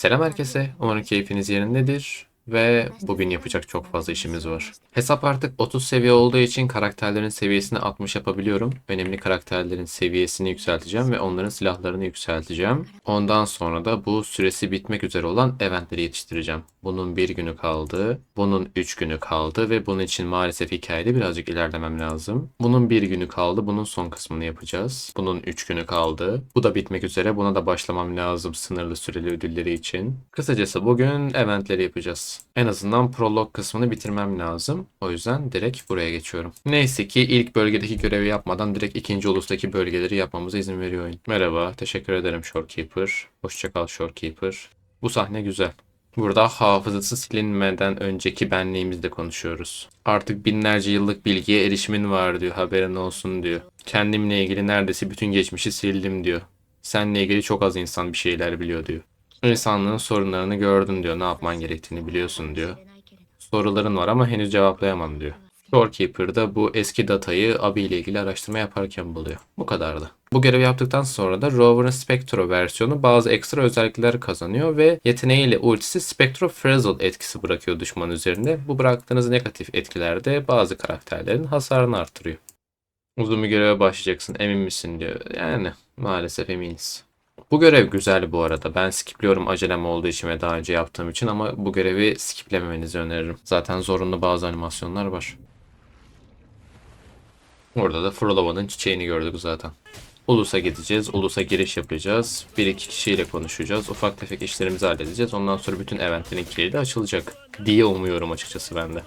Selam herkese. Umarım keyfiniz yerindedir. Ve bugün yapacak çok fazla işimiz var. Hesap artık 30 seviye olduğu için karakterlerin seviyesini 60 yapabiliyorum. Önemli karakterlerin seviyesini yükselteceğim ve onların silahlarını yükselteceğim. Ondan sonra da bu süresi bitmek üzere olan eventleri yetiştireceğim. Bunun bir günü kaldı. Bunun 3 günü kaldı ve bunun için maalesef hikayede birazcık ilerlemem lazım. Bunun bir günü kaldı. Bunun son kısmını yapacağız. Bunun 3 günü kaldı. Bu da bitmek üzere. Buna da başlamam lazım sınırlı süreli ödülleri için. Kısacası bugün eventleri yapacağız. En azından prolog kısmını bitirmem lazım. O yüzden direkt buraya geçiyorum. Neyse ki ilk bölgedeki görevi yapmadan direkt ikinci ulustaki bölgeleri yapmamıza izin veriyor oyun. Merhaba, teşekkür ederim Shorekeeper. Hoşçakal Shorekeeper. Bu sahne güzel. Burada hafızası silinmeden önceki benliğimizle konuşuyoruz. Artık binlerce yıllık bilgiye erişimin var diyor, haberin olsun diyor. Kendimle ilgili neredeyse bütün geçmişi sildim diyor. Seninle ilgili çok az insan bir şeyler biliyor diyor. İnsanlığın sorunlarını gördün diyor, ne yapman gerektiğini biliyorsun diyor. Soruların var ama henüz cevaplayamam diyor. Storekeeper da bu eski datayı Abi ile ilgili araştırma yaparken buluyor. Bu kadardı. Bu görevi yaptıktan sonra da Rover'ın Spectro versiyonu bazı ekstra özellikler kazanıyor ve yeteneğiyle ultisi Spectro Frazzle etkisi bırakıyor düşman üzerinde. Bu bıraktığınız negatif etkiler de bazı karakterlerin hasarını artırıyor. Uzun bir göreve başlayacaksın emin misin diyor. Yani maalesef eminiz. Bu görev güzel bu arada. Ben skipliyorum acelem olduğu için ve daha önce yaptığım için ama bu görevi skiplememenizi öneririm. Zaten zorunlu bazı animasyonlar var. Orada da Frolova'nın çiçeğini gördük zaten. Ulus'a gideceğiz. Ulus'a giriş yapacağız. Bir iki kişiyle konuşacağız. Ufak tefek işlerimizi halledeceğiz. Ondan sonra bütün eventlerin kilidi açılacak diye umuyorum açıkçası ben de.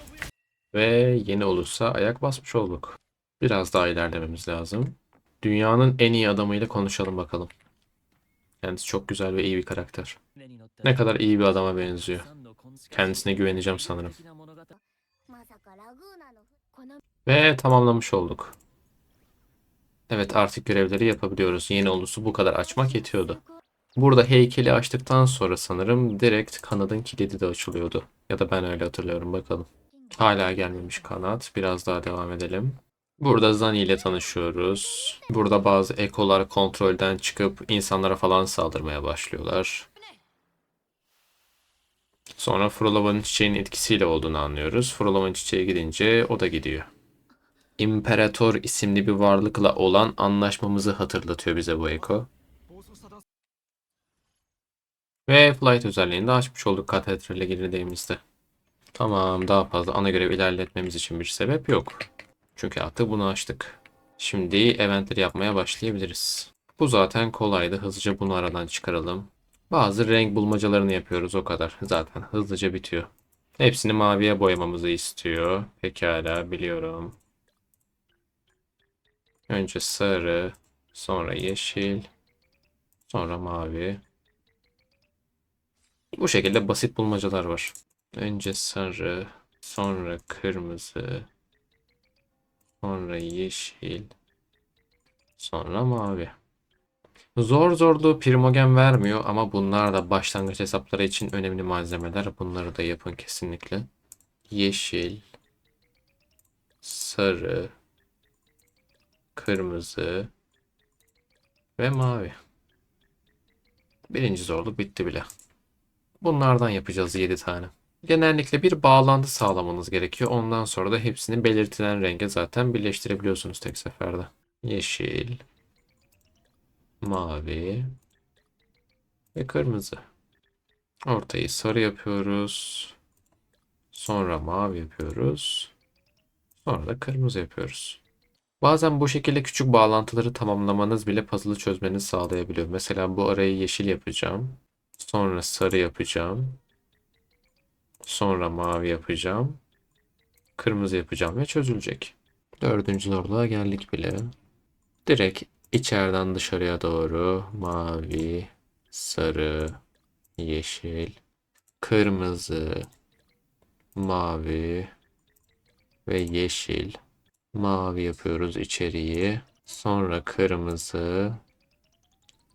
Ve yeni Ulus'a ayak basmış olduk. Biraz daha ilerlememiz lazım. Dünyanın en iyi adamıyla konuşalım bakalım. Kendisi çok güzel ve iyi bir karakter. Ne kadar iyi bir adama benziyor. Kendisine güveneceğim sanırım. Ve tamamlamış olduk. Evet artık görevleri yapabiliyoruz. Yeni ulusu bu kadar açmak yetiyordu. Burada heykeli açtıktan sonra sanırım direkt kanadın kilidi de açılıyordu. Ya da ben öyle hatırlıyorum bakalım. Hala gelmemiş kanat. Biraz daha devam edelim. Burada Zani ile tanışıyoruz. Burada bazı ekolar kontrolden çıkıp insanlara falan saldırmaya başlıyorlar. Sonra Frolova'nın çiçeğinin etkisiyle olduğunu anlıyoruz. Frolova'nın çiçeği gidince o da gidiyor. İmparator isimli bir varlıkla olan anlaşmamızı hatırlatıyor bize bu eko. Ve flight özelliğini de açmış olduk katedrale girdiğimizde. Tamam daha fazla ana görev ilerletmemiz için bir sebep yok. Çünkü artık bunu açtık. Şimdi eventleri yapmaya başlayabiliriz. Bu zaten kolaydı. Hızlıca bunu aradan çıkaralım. Bazı renk bulmacalarını yapıyoruz o kadar. Zaten hızlıca bitiyor. Hepsini maviye boyamamızı istiyor. Pekala biliyorum. Önce sarı, sonra yeşil, sonra mavi. Bu şekilde basit bulmacalar var. Önce sarı, sonra kırmızı, sonra yeşil, sonra mavi. Zor zorlu primogen vermiyor ama bunlar da başlangıç hesapları için önemli malzemeler. Bunları da yapın kesinlikle. Yeşil, sarı, kırmızı ve mavi. Birinci zorluk bitti bile. Bunlardan yapacağız 7 tane. Genellikle bir bağlantı sağlamanız gerekiyor. Ondan sonra da hepsini belirtilen renge zaten birleştirebiliyorsunuz tek seferde. Yeşil, mavi ve kırmızı. Ortayı sarı yapıyoruz. Sonra mavi yapıyoruz. Sonra da kırmızı yapıyoruz. Bazen bu şekilde küçük bağlantıları tamamlamanız bile puzzle'ı çözmenizi sağlayabiliyor. Mesela bu arayı yeşil yapacağım. Sonra sarı yapacağım. Sonra mavi yapacağım. Kırmızı yapacağım ve çözülecek. Dördüncü zorluğa geldik bile. Direkt içeriden dışarıya doğru mavi, sarı, yeşil, kırmızı, mavi ve yeşil. Mavi yapıyoruz içeriği. Sonra kırmızı.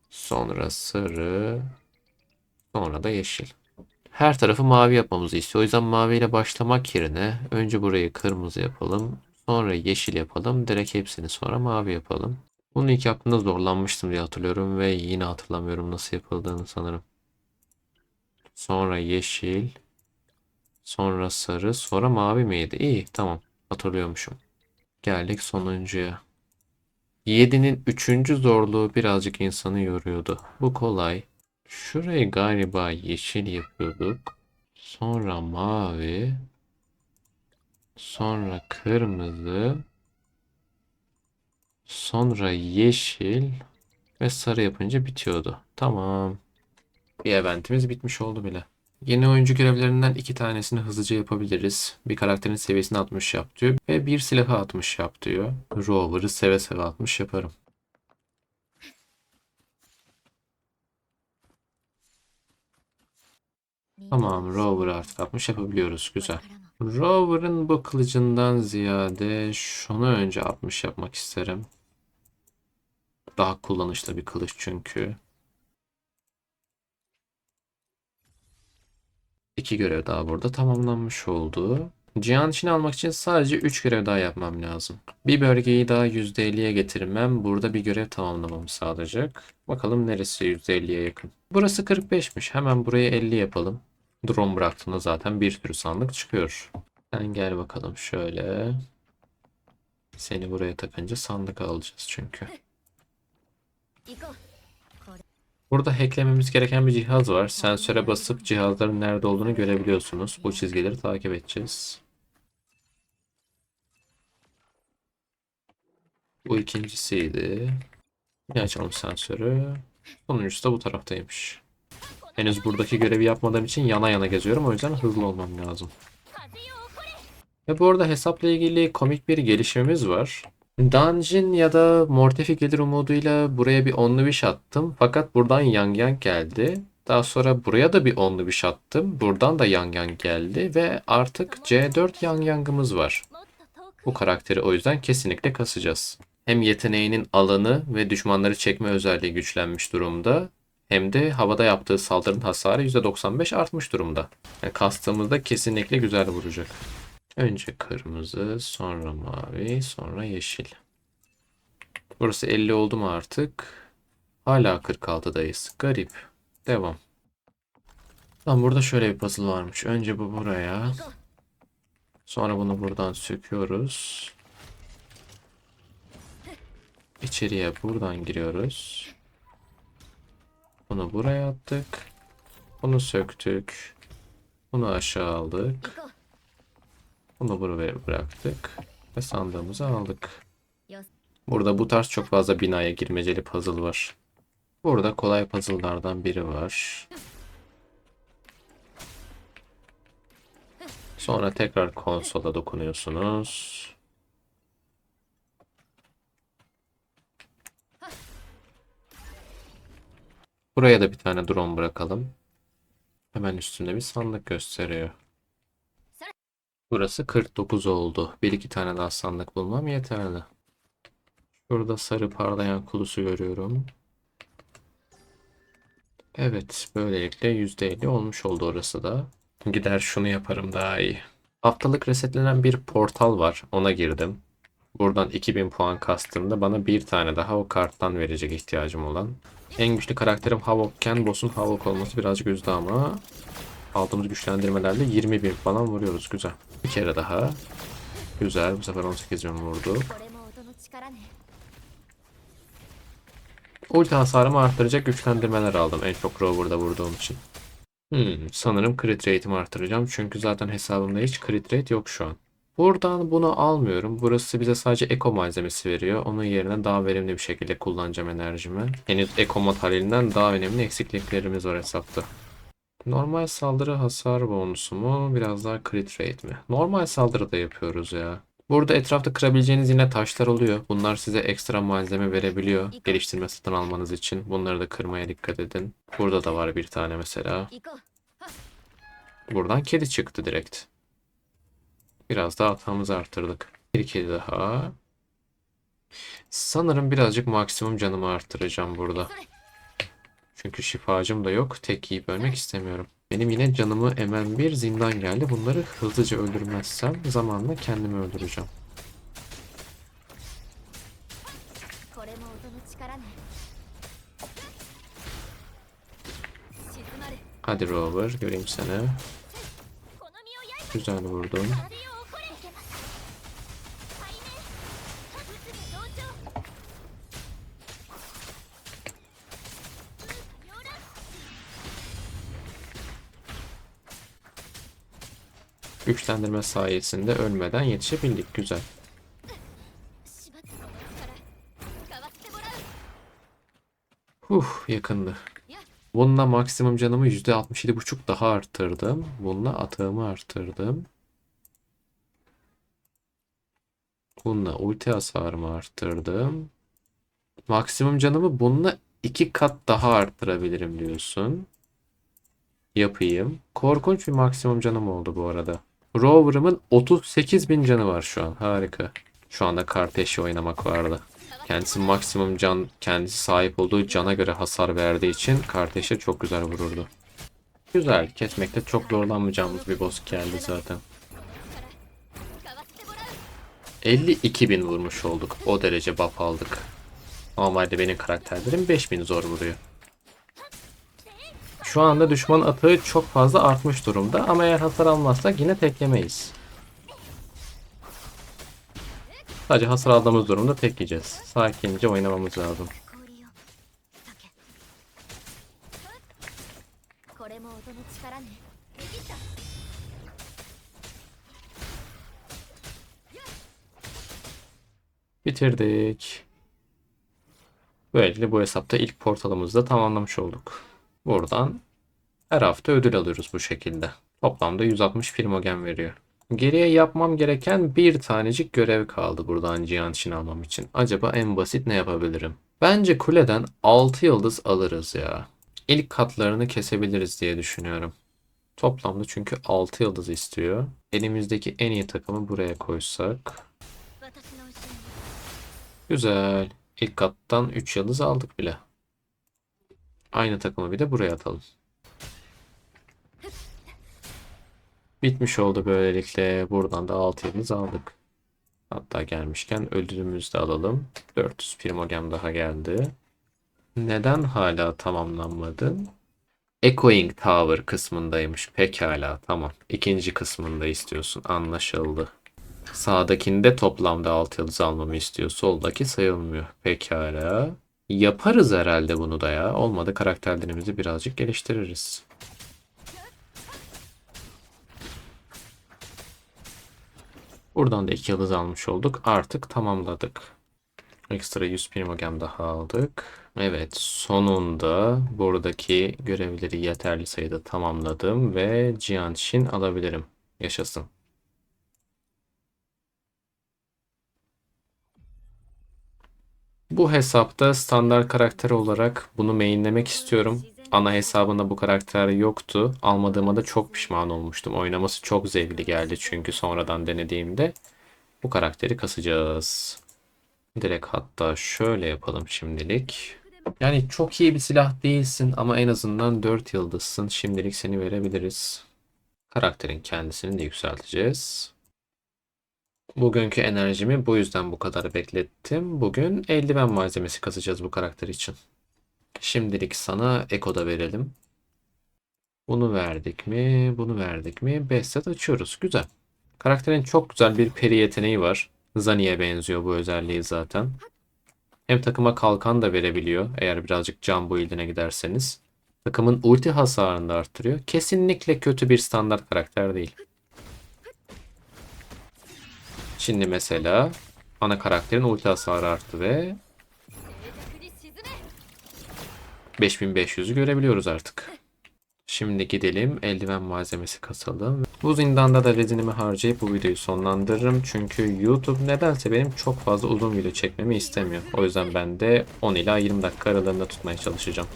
Sonra sarı. Sonra da yeşil. Her tarafı mavi yapmamızı istiyor. O yüzden maviyle başlamak yerine önce burayı kırmızı yapalım. Sonra yeşil yapalım. Direkt hepsini sonra mavi yapalım. Bunu ilk yaptığımda zorlanmıştım diye hatırlıyorum ve yine hatırlamıyorum nasıl yapıldığını sanırım. Sonra yeşil. Sonra sarı. Sonra mavi miydi? İyi tamam. Hatırlıyormuşum. Geldik sonuncuya. 7'nin 3. zorluğu birazcık insanı yoruyordu. Bu kolay. Şurayı galiba yeşil yapıyorduk. Sonra mavi. Sonra kırmızı. Sonra yeşil. Ve sarı yapınca bitiyordu. Tamam. Bir eventimiz bitmiş oldu bile. Yeni oyuncu görevlerinden iki tanesini hızlıca yapabiliriz. Bir karakterin seviyesini 60 yap diyor ve bir silahı 60 yap diyor. Rover'ı seve seve 60 yaparım. Tamam, Rover'ı artık 60 yapabiliyoruz. Güzel. Rover'ın bu kılıcından ziyade şunu önce 60 yapmak isterim. Daha kullanışlı bir kılıç çünkü. İki görev daha burada tamamlanmış oldu. Cihan için almak için sadece 3 görev daha yapmam lazım. Bir bölgeyi daha %50'ye getirmem burada bir görev tamamlamamı sağlayacak. Bakalım neresi %50'ye yakın. Burası 45'miş. Hemen buraya 50 yapalım. Drone bıraktığında zaten bir sürü sandık çıkıyor. Sen gel bakalım şöyle. Seni buraya takınca sandık alacağız çünkü. Burada hacklememiz gereken bir cihaz var. Sensöre basıp cihazların nerede olduğunu görebiliyorsunuz. Bu çizgileri takip edeceğiz. Bu ikincisiydi. Bir açalım sensörü. Sonuncusu da bu taraftaymış. Henüz buradaki görevi yapmadığım için yana yana geziyorum. O yüzden hızlı olmam lazım. Ve bu arada hesapla ilgili komik bir gelişmemiz var. Dungeon ya da Mortefi gelir umuduyla buraya bir onlu bir attım. Fakat buradan Yang Yang geldi. Daha sonra buraya da bir onlu bir attım. Buradan da Yang Yang geldi ve artık C4 Yang Yang'ımız var. Bu karakteri o yüzden kesinlikle kasacağız. Hem yeteneğinin alanı ve düşmanları çekme özelliği güçlenmiş durumda. Hem de havada yaptığı saldırının hasarı %95 artmış durumda. Yani kastığımızda kesinlikle güzel vuracak. Önce kırmızı, sonra mavi, sonra yeşil. Burası 50 oldu mu artık? Hala 46'dayız. Garip. Devam. Tamam burada şöyle bir puzzle varmış. Önce bu buraya. Sonra bunu buradan söküyoruz. İçeriye buradan giriyoruz. Bunu buraya attık. Bunu söktük. Bunu aşağı aldık. Bunu buraya bıraktık. Ve sandığımızı aldık. Burada bu tarz çok fazla binaya girmeceli puzzle var. Burada kolay puzzle'lardan biri var. Sonra tekrar konsola dokunuyorsunuz. Buraya da bir tane drone bırakalım. Hemen üstünde bir sandık gösteriyor. Burası 49 oldu. Bir iki tane daha sandık bulmam yeterli. Şurada sarı parlayan kulusu görüyorum. Evet, böylelikle %50 olmuş oldu orası da. Gider şunu yaparım daha iyi. Haftalık resetlenen bir portal var. Ona girdim. Buradan 2000 puan kastığımda bana bir tane daha o karttan verecek ihtiyacım olan. En güçlü karakterim Havok'ken boss'un Havok olması birazcık üzdü ama aldığımız güçlendirmelerle 20 bin falan vuruyoruz. Güzel. Bir kere daha. Güzel. Bu sefer 18 bin vurdu. Ulti hasarımı arttıracak güçlendirmeler aldım. En çok Rover'da vurduğum için. Hmm, sanırım crit rate'imi arttıracağım. Çünkü zaten hesabımda hiç crit rate yok şu an. Buradan bunu almıyorum. Burası bize sadece eko malzemesi veriyor. Onun yerine daha verimli bir şekilde kullanacağım enerjimi. Henüz eko materyalinden daha önemli eksikliklerimiz var hesapta. Normal saldırı hasar bonusu mu? Biraz daha crit rate mi? Normal saldırı da yapıyoruz ya. Burada etrafta kırabileceğiniz yine taşlar oluyor. Bunlar size ekstra malzeme verebiliyor. Geliştirme satın almanız için. Bunları da kırmaya dikkat edin. Burada da var bir tane mesela. Buradan kedi çıktı direkt. Biraz daha hatamızı artırdık. Bir kere daha. Sanırım birazcık maksimum canımı arttıracağım burada. Çünkü şifacım da yok. Tek yiyip ölmek istemiyorum. Benim yine canımı emen bir zindan geldi. Bunları hızlıca öldürmezsem zamanla kendimi öldüreceğim. Hadi Rover göreyim seni. Güzel vurdum. güçlendirme sayesinde ölmeden yetişebildik. Güzel. Huh yakındı. Bununla maksimum canımı %67.5 daha arttırdım. Bununla atığımı arttırdım. Bununla ulti hasarımı arttırdım. Maksimum canımı bununla iki kat daha arttırabilirim diyorsun. Yapayım. Korkunç bir maksimum canım oldu bu arada. Rover'ımın 38 bin canı var şu an. Harika. Şu anda Karpeş'i oynamak vardı. Kendisi maksimum can, kendisi sahip olduğu cana göre hasar verdiği için Karpeş'e çok güzel vururdu. Güzel. Kesmekte çok zorlanmayacağımız bir boss geldi zaten. 52 bin vurmuş olduk. O derece buff aldık. Normalde benim karakterlerim 5000 zor vuruyor. Şu anda düşman atığı çok fazla artmış durumda ama eğer hasar almazsak yine teklemeyiz. Sadece hasar aldığımız durumda tekleyeceğiz. Sakince oynamamız lazım. Bitirdik. Böylelikle bu hesapta ilk portalımızı da tamamlamış olduk. Buradan her hafta ödül alıyoruz bu şekilde. Toplamda 160 primogen veriyor. Geriye yapmam gereken bir tanecik görev kaldı buradan Jianxin almam için. Acaba en basit ne yapabilirim? Bence kuleden 6 yıldız alırız ya. İlk katlarını kesebiliriz diye düşünüyorum. Toplamda çünkü 6 yıldız istiyor. Elimizdeki en iyi takımı buraya koysak. Güzel. İlk kattan 3 yıldız aldık bile. Aynı takımı bir de buraya atalım. Bitmiş oldu böylelikle. Buradan da 6 yıldız aldık. Hatta gelmişken ödülümüzü de alalım. 400 primogen daha geldi. Neden hala tamamlanmadı? Echoing Tower kısmındaymış. Pekala tamam. İkinci kısmında istiyorsun. Anlaşıldı. Sağdakinde toplamda 6 yıldız almamı istiyor. Soldaki sayılmıyor. Pekala. Yaparız herhalde bunu da ya. Olmadı karakterlerimizi birazcık geliştiririz. Buradan da 2 yıldız almış olduk. Artık tamamladık. Ekstra 100 primogen daha aldık. Evet sonunda buradaki görevleri yeterli sayıda tamamladım ve Cihan Shin alabilirim. Yaşasın. Bu hesapta standart karakter olarak bunu mainlemek istiyorum. Ana hesabında bu karakter yoktu. Almadığıma da çok pişman olmuştum. Oynaması çok zevkli geldi çünkü sonradan denediğimde. Bu karakteri kasacağız. Direkt hatta şöyle yapalım şimdilik. Yani çok iyi bir silah değilsin ama en azından 4 yıldızsın. Şimdilik seni verebiliriz. Karakterin kendisini de yükselteceğiz. Bugünkü enerjimi bu yüzden bu kadar beklettim. Bugün eldiven malzemesi kasacağız bu karakter için. Şimdilik sana Eko da verelim. Bunu verdik mi? Bunu verdik mi? 5 set açıyoruz. Güzel. Karakterin çok güzel bir peri yeteneği var. Zani'ye benziyor bu özelliği zaten. Hem takıma kalkan da verebiliyor eğer birazcık can build'ine giderseniz. Takımın ulti hasarını da arttırıyor. Kesinlikle kötü bir standart karakter değil. Şimdi mesela ana karakterin ulti hasarı arttı ve 5500'ü görebiliyoruz artık. Şimdi gidelim eldiven malzemesi kasalım. Bu zindanda da rezinimi harcayıp bu videoyu sonlandırırım. Çünkü YouTube nedense benim çok fazla uzun video çekmemi istemiyor. O yüzden ben de 10 ila 20 dakika aralarında tutmaya çalışacağım.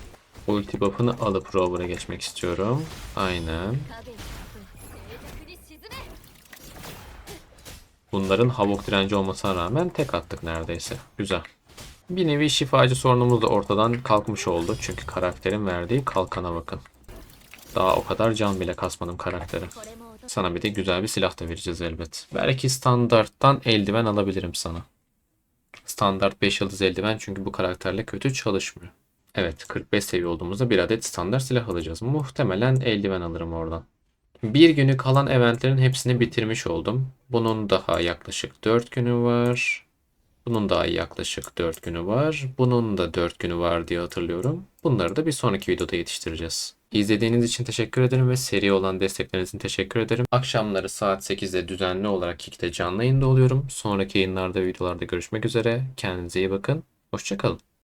Ulti buff'ını alıp rover'a geçmek istiyorum. Aynen. Bunların havok direnci olmasına rağmen tek attık neredeyse. Güzel. Bir nevi şifacı sorunumuz da ortadan kalkmış oldu. Çünkü karakterin verdiği kalkana bakın. Daha o kadar can bile kasmadım karakteri. Sana bir de güzel bir silah da vereceğiz elbet. Belki standarttan eldiven alabilirim sana. Standart 5 yıldız eldiven çünkü bu karakterle kötü çalışmıyor. Evet 45 seviye olduğumuzda bir adet standart silah alacağız. Muhtemelen eldiven alırım oradan. Bir günü kalan eventlerin hepsini bitirmiş oldum. Bunun daha yaklaşık 4 günü var. Bunun daha yaklaşık 4 günü var. Bunun da 4 günü var diye hatırlıyorum. Bunları da bir sonraki videoda yetiştireceğiz. İzlediğiniz için teşekkür ederim ve seri olan destekleriniz için teşekkür ederim. Akşamları saat 8'de düzenli olarak Kick'te canlı yayında oluyorum. Sonraki yayınlarda videolarda görüşmek üzere. Kendinize iyi bakın. Hoşçakalın.